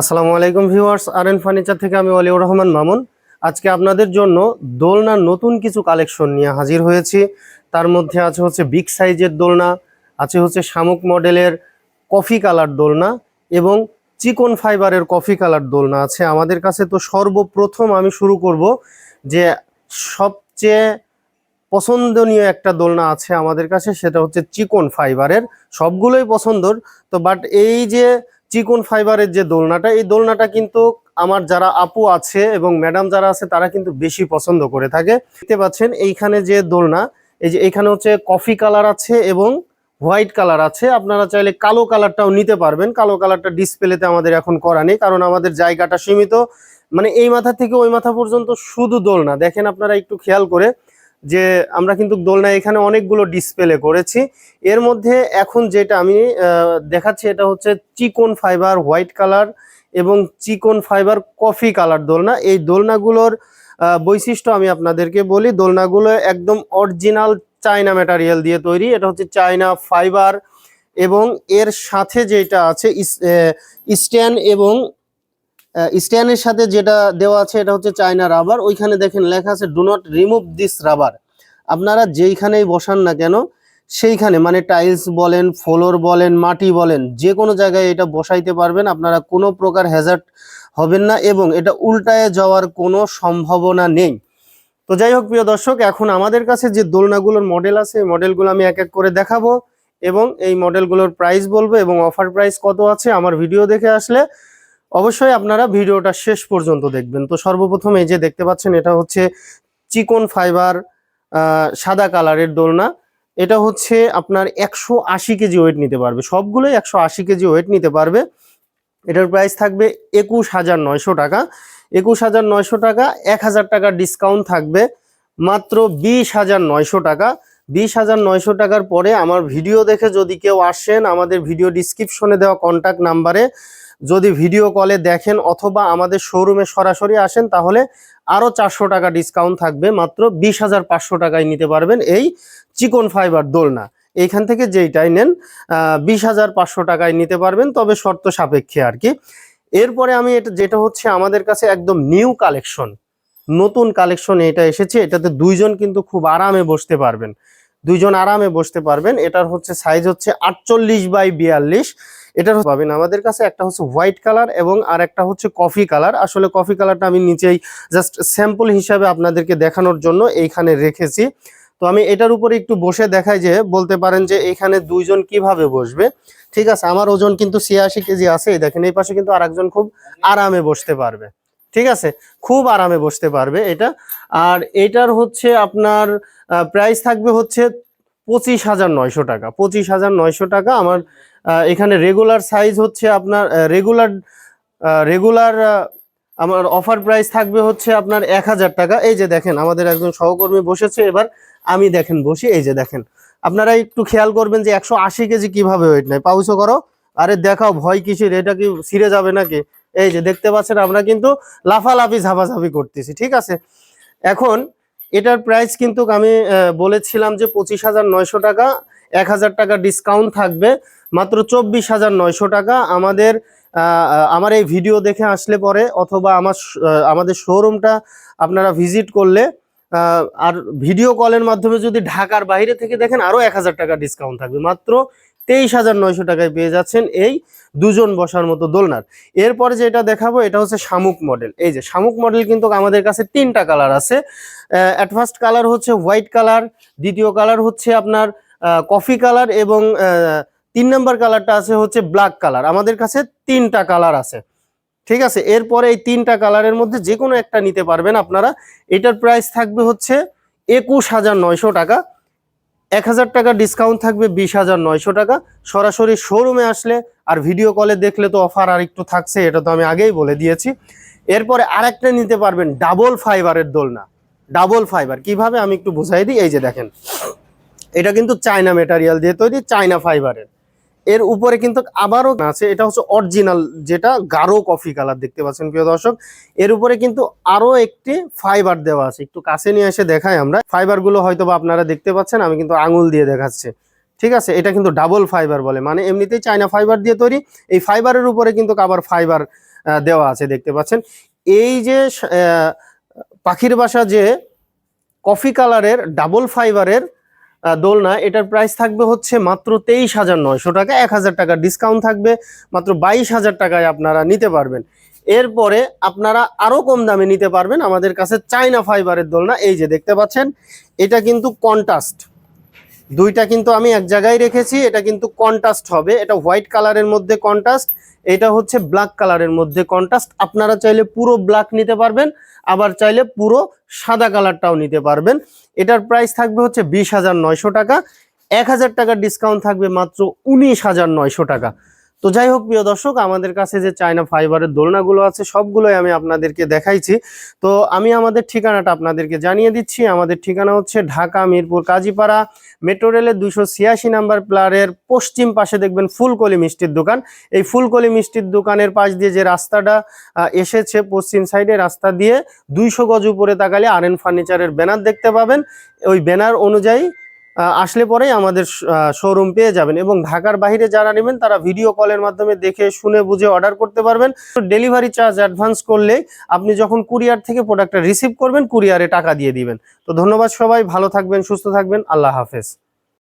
আসসালামু আলাইকুম ভিউয়ার্স আর N furniture থেকে আমি অলিউর রহমান মামুন। আজকে আপনাদের জন্য দোলনার নতুন কিছু কালেকশন নিয়ে হাজির হয়েছি। তার মধ্যে আছে হচ্ছে বিগ সাইজের দোলনা, আছে হচ্ছে শামুক মডেলের কফি কালার দোলনা এবং চিকন ফাইবারের কফি কালার দোলনা আছে আমাদের কাছে। তো সর্বপ্রথম আমি শুরু করব যে সবচেয়ে পছন্দনীয় একটা দোলনা আছে আমাদের কাছে, সেটা হচ্ছে চিকন ফাইবারের। সবগুলোই পছন্দর, তো বাট এই যে চিকন ফাইবারের যে দোলনাটা, এই দোলনাটা কিন্তু আমার যারা আপু আছে এবং ম্যাডাম যারা আছে, তারা কিন্তু বেশি পছন্দ করে থাকে। দেখতে পাচ্ছেন, এইখানে যে দোলনা, এই যে এখানে হচ্ছে কফি কালার আছে এবং হোয়াইট কালার আছে। আপনারা চাইলে কালো কালারটাও নিতে পারবেন। কালো কালারটা ডিসপ্লেতে আমাদের এখন করা নেই, কারণ আমাদের জায়গাটা সীমিত। মানে এই মাথা থেকে ওই মাথা পর্যন্ত শুধু দোলনা। দেখেন আপনারা একটু খেয়াল করে যে আমরা কিন্তু দোলনা এখানে অনেকগুলো ডিসপ্লে করেছি। এর মধ্যে এখন যেটা আমি দেখাচ্ছি এটা হচ্ছে চিকন ফাইবার হোয়াইট কালার এবং চিকন ফাইবার কফি কালার দোলনা। এই দোলনাগুলোর বৈশিষ্ট্য আমি আপনাদেরকে বলি, দোলনাগুলো একদম অরিজিনাল চায়না ম্যাটারিয়াল দিয়ে তৈরি। এটা হচ্ছে চায়না ফাইবার এবং এর সাথে যেটা আছে স্ট্যান্ড এবং স্ট্যান্ডের সাথে যেটা দেওয়া আছে এটা হচ্ছে চায়না রাবার। ওইখানে দেখেন লেখা আছে do not remove this rubber আপনারা যেইখানেই বসান না কেন, সেইখানে মানে টাইলস বলেন ফ্লোর বলেন, মাটি বলেন যে কোনো জায়গায় এটা বসাইতে পারবেন। আপনারা কোনো প্রকার হ্যাজার্ড হবেন না এবং এটা উল্টায় যাওয়ার কোনো সম্ভাবনা নেই। তো যাই হোক, প্রিয় দর্শক, এখন আমাদের কাছে যে দোলনাগুলোর মডেল আছে মডেলগুলো আমি এক এক করে দেখাবো এবং এই মডেলগুলোর প্রাইস বলব এবং অফার প্রাইস কত আছে, আমার ভিডিও দেখে আসলে অবশ্যই আপনারা ভিডিওটা শেষ পর্যন্ত দেখবেন। তো সর্বপ্রথম এই যে দেখতে পাচ্ছেন, এটা হচ্ছে চিকন ফাইবার সাদা কালারের দোলনা। এটা হচ্ছে আপনার একশো আশি কেজি ওয়েট নিতে পারবে। সবগুলোই একশো আশি কেজি ওয়েট নিতে পারবে। এটার প্রাইস থাকবে একুশ হাজার নয়শো টাকা। একুশ হাজার নয়শো টাকা, এক হাজার টাকার ডিসকাউন্ট থাকবে। মাত্র বিশ হাজার নয়শো টাকা। বিশ হাজার নয়শো টাকার পরে আমার ভিডিও দেখে যদি কেউ আসেন, আমাদের ভিডিও ডিসক্রিপশনে দেওয়া কন্ট্যাক্ট নাম্বারে যদি ভিডিও কলে দেখেন অথবা আমাদের শোরুমে সরাসরি আসেন, তাহলে আরও চারশো টাকা ডিসকাউন্ট থাকবে, মাত্র বিশ হাজার পাঁচশো টাকায় নিতে পারবেন এই চিকন ফাইবার দোলনা। এইখান থেকে যেইটাই নেন বিশ হাজার পাঁচশো টাকায় নিতে পারবেন, তবে শর্ত সাপেক্ষে আর কি। এরপরে আমি এটা, যেটা হচ্ছে আমাদের কাছে একদম নিউ কালেকশন নতুন কালেকশন এটা এসেছে, এটাতে দুইজন কিন্তু খুব আরামে বসতে পারবেন। দুইজন আরামে বসতে পারবেন, এটার হচ্ছে সাইজ হচ্ছে আটচল্লিশ বাই বিয়াল্লিশ। এটার পাবেন আমাদের কাছে, একটা হচ্ছে হোয়াইট কালার এবং আর একটা হচ্ছে কফি কালার আসলে কফি কালারটা আমি নিচেই জাস্ট স্যাম্পল হিসাবে আপনাদেরকে দেখানোর জন্য এইখানে রেখেছি। তো আমি এটার উপরে একটু বসে দেখাই যে, বলতে পারেন যে এখানে দুইজন কীভাবে বসবে। ঠিক আছে, আমার ওজন কিন্তু ছিয়াশি কেজি আছে দেখেন এই পাশে কিন্তু আরেকজন খুব আরামে বসতে পারবে। ঠিক আছে, খুব আরামে বসতে পারবে এটা। আর এটার হচ্ছে আপনার প্রাইস থাকবে হচ্ছে পঁচিশ হাজার নয়শো টাকা। পঁচিশ হাজার নয়শো টাকা আমার এখানে রেগুলার সাইজ হচ্ছে আপনার রেগুলার রেগুলার আমার অফার প্রাইস থাকবে হচ্ছে আপনার এক হাজার টাকা। এই যে দেখেন, আমাদের একজন সহকর্মী বসেছে, এবার আমি দেখেন, বসি, এই যে দেখেন। আপনারা একটু খেয়াল করবেন যে একশো আশি কেজি কীভাবে ওয়েট নেয়। পাউসো করো। আরে দেখাও, ভয় কিসের? এটা কি ছিঁড়ে যাবে নাকি? এই যে দেখতে পাচ্ছেন, আমরা কিন্তু লাফালাফি, ঝাপাঝাপি করতেছি, ঠিক আছে? এখন এটার প্রাইস কিন্তু আমি বলেছিলাম যে পঁচিশ হাজার নয়শো টাকা, এক হাজার টাকা ডিসকাউন্ট থাকবে, মাত্র চব্বিশ হাজার নয়শো টাকা। আমাদের আমার এই ভিডিও দেখে আসলে পরে, অথবা আমার আমাদের শোরুমটা আপনারা ভিজিট করলে আর ভিডিও কলের মাধ্যমে যদি ঢাকার বাইরে থেকে দেখেন আরও এক হাজার টাকা ডিসকাউন্ট থাকবে। মাত্র তেইশ হাজার নয়শো টাকায় পেয়ে যাচ্ছেন এই দুজন বসার মতো দোলনার। এরপরে যেটা দেখাবো, এটা হচ্ছে শামুক মডেল। এই যে শামুক মডেল কিন্তু আমাদের কাছে তিনটা কালার আছে। অ্যাট ফার্স্ট কালার হচ্ছে হোয়াইট কালার দ্বিতীয় কালার হচ্ছে আপনার কফি কালার এবং তিন নম্বর কালারটা আছে হচ্ছে ব্ল্যাক কালার আমাদের কাছে তিনটা কালার আছে। ঠিক আছে? এরপরে এই তিনটা কালারের মধ্যে যে কোনো একটা নিতে পারবেন আপনারা। এটার প্রাইস থাকবে হচ্ছে একুশ হাজার নয়শো টাকা। এক হাজার টাকা ডিসকাউন্ট থাকবে বিশ হাজার নয়শো টাকা। সরাসরি শোরুমে আসলে আর ভিডিও কলে দেখলে তো অফার আর একটু থাকছে, এটা তো আমি আগেই বলে দিয়েছি। এরপরে আরেকটা নিতে পারবেন ডাবল ফাইবারের দোলনা। ডাবল ফাইবার কীভাবে আমি একটু বুঝাই দিই? এই যে দেখেন, এটা কিন্তু চায়না মেটারিয়াল দিয়ে তৈরি চায়না ফাইবারের এর উপরে কিন্তু আবারও আছে, এটা হচ্ছে অরিজিনাল যেটা গাঢ় কফি কালার দেখতে পাচ্ছেন প্রিয় দর্শক। এর উপরে কিন্তু আরও একটি ফাইবার দেওয়া আছে, একটু কাছে নিয়ে এসে দেখাই আমরা। ফাইবারগুলো হয়তো বা আপনারা দেখতে পাচ্ছেন, আমি কিন্তু আঙুল দিয়ে দেখাচ্ছি। ঠিক আছে? এটা কিন্তু ডাবল ফাইবার বলে মানে এমনিতেই চায়না ফাইবার দিয়ে তৈরি। এই ফাইবারের উপরে কিন্তু আবার ফাইবার দেওয়া আছে দেখতে পাচ্ছেন। এই যে পাখির বাসা যে কফি কালারের ডাবল ফাইবারের দোলনা, এটার প্রাইস থাকবে হচ্ছে মাত্র তেইশ হাজার নয়শো টাকা। এক হাজার টাকা ডিসকাউন্ট থাকবে, মাত্র বাইশ হাজার টাকায় আপনারা নিতে পারবেন। এরপরে আপনারা আরও কম দামে নিতে পারবেন আমাদের কাছে চাইনা ফাইবারের দোলনা। এই যে দেখতে পাচ্ছেন, এটা কিন্তু কন্টাস্ট দুইটা কিন্তু আমি এক জায়গায় রেখেছি, এটা কিন্তু কন্টাস্ট হবে। এটা হোয়াইট কালারের মধ্যে কন্টাস্ট এটা হচ্ছে ব্ল্যাক কালারের মধ্যে কন্টাস্ট আপনারা চাইলে পুরো ব্ল্যাক নিতে পারবেন, আবার চাইলে পুরো সাদা কালারটাও নিতে পারবেন। এটার প্রাইস থাকবে হচ্ছে বিশ হাজার নয়শো টাকা। এক হাজার টাকার ডিসকাউন্ট থাকবে মাত্র উনিশ হাজার নয়শো টাকা। তো যাই হোক, প্রিয় দর্শক, আমাদের কাছে যে চায়না ফাইবারের দোলনাগুলো আছে, সবগুলোই আমি আপনাদেরকে দেখাইছি। তো আমি আমাদের ঠিকানাটা আপনাদেরকে জানিয়ে দিচ্ছি। আমাদের ঠিকানা হচ্ছে ঢাকা, মিরপুর, কাজীপাড়া, মেট্রো রেলের দুশো ছিয়াশি নাম্বার প্লারের পশ্চিম পাশে দেখবেন ফুলকলি মিষ্টির দোকান। এই ফুলকলি মিষ্টির দোকানের পাশ দিয়ে যে রাস্তাটা এসেছে পশ্চিম সাইডে, রাস্তা দিয়ে দুইশো গজ উপরে তাকালে আর এন ফার্নিচারের ব্যানার দেখতে পাবেন। ওই ব্যানার অনুযায়ী আসলে পরেই আমাদের শোরুম পেয়ে যাবেন এবং ঢাকার বাহিরে যারা নেবেন, তারা ভিডিও কলের মাধ্যমে দেখে, শুনে, বুঝে অর্ডার করতে পারবেন। ডেলিভারি চার্জ অ্যাডভান্স করলে আপনি যখন কুরিয়ার থেকে প্রোডাক্টটা রিসিভ করবেন কুরিয়ারে টাকা দিয়ে দিবেন। তো ধন্যবাদ সবাই, ভালো থাকবেন, সুস্থ থাকবেন, আল্লাহ হাফেজ।